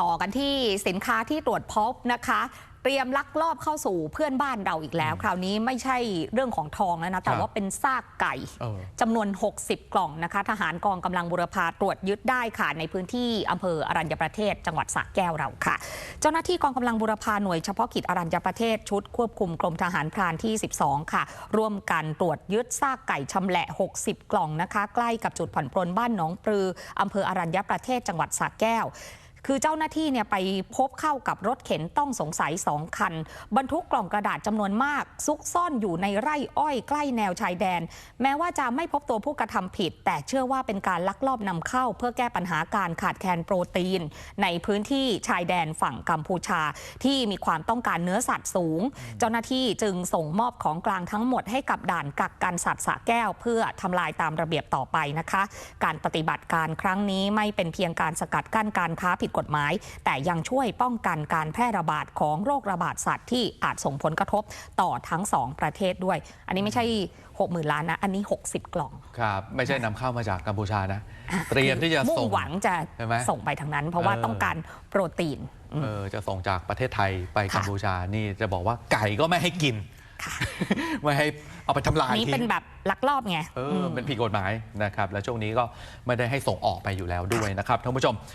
ต่อกันที่สินค้าที่ตรวจพบนะคะ เตรียมลักลอบเข้าสู่เพื่อนบ้านเราอีกแล้ว คราวนี้ไม่ใช่เรื่องของทองแล้วนะ แต่ครับว่าเป็นซากไก่เออจำนวน 60 กล่องนะคะ ทหารกองกำลังบุรพาตรวจยึดได้ค่ะ ในพื้นที่อำเภออรัญญประเทศ จังหวัดสระแก้วเราค่ะ เจ้าหน้าที่กองกำลังบุรพาหน่วยเฉพาะกิจอรัญญประเทศชุดควบคุมกรมทหารพรานที่ 12 ค่ะ ร่วมกันตรวจยึดซากไก่ชำแหละ 60 กล่องนะคะ ใกล้กับจุดผ่อนปลนบ้านหนองปลืออำเภออรัญญประเทศจังหวัดสระแก้ว คือเจ้าหน้าที่เนี่ยไปพบเข้ากับรถเข็นต้องสงสัยสองคัน บรรทุกกล่องกระดาษจำนวนมาก ซุกซ่อนอยู่ในไร่อ้อยใกล้แนวชายแดน แม้ว่าจะไม่พบตัวผู้กระทำผิด แต่เชื่อว่าเป็นการลักลอบนำเข้า เพื่อแก้ปัญหาการขาดแคลนโปรตีน ในพื้นที่ชายแดนฝั่งกัมพูชา ที่มีความต้องการเนื้อสัตว์สูง เจ้าหน้าที่จึงส่งมอบของกลางทั้งหมดให้กับด่านกักกันสัตว์สะแก้ว เพื่อทำลายตามระเบียบต่อไปนะคะ การปฏิบัติการครั้งนี้ไม่เป็นเพียงการสกัดกั้นการค้าผิดกฎหมาย แต่ยังช่วยป้องกันการแพร่ระบาดของโรคระบาดสัตว์ที่อาจส่งผลกระทบต่อทั้งสองประเทศด้วย อันนี้ไม่ใช่ 60,000 ล้านนะ อันนี้ 60 กล่อง ครับ ไม่ใช่นำเข้ามาจากกัมพูชานะ เตรียมที่จะมุ่ส่งงหวังจะใช่ไหมส่งไปทางนั้น เพราะว่าเออต้องการโปรตีนอืมเออจะส่งจากประเทศไทยไปค่ะกัมพูชานี่จะบอกว่าไก่ก็ไม่ให้กินค่ะไม่ให้เอาไปทำลายอันนี้ทิ้เป็นงแบบลักลอบไงเออเป็นผิดกฎหมายนะครับ และช่วงนี้ก็ไม่ได้ให้ส่งออกไปอยู่แล้วด้วยนะครับท่านผู้ชม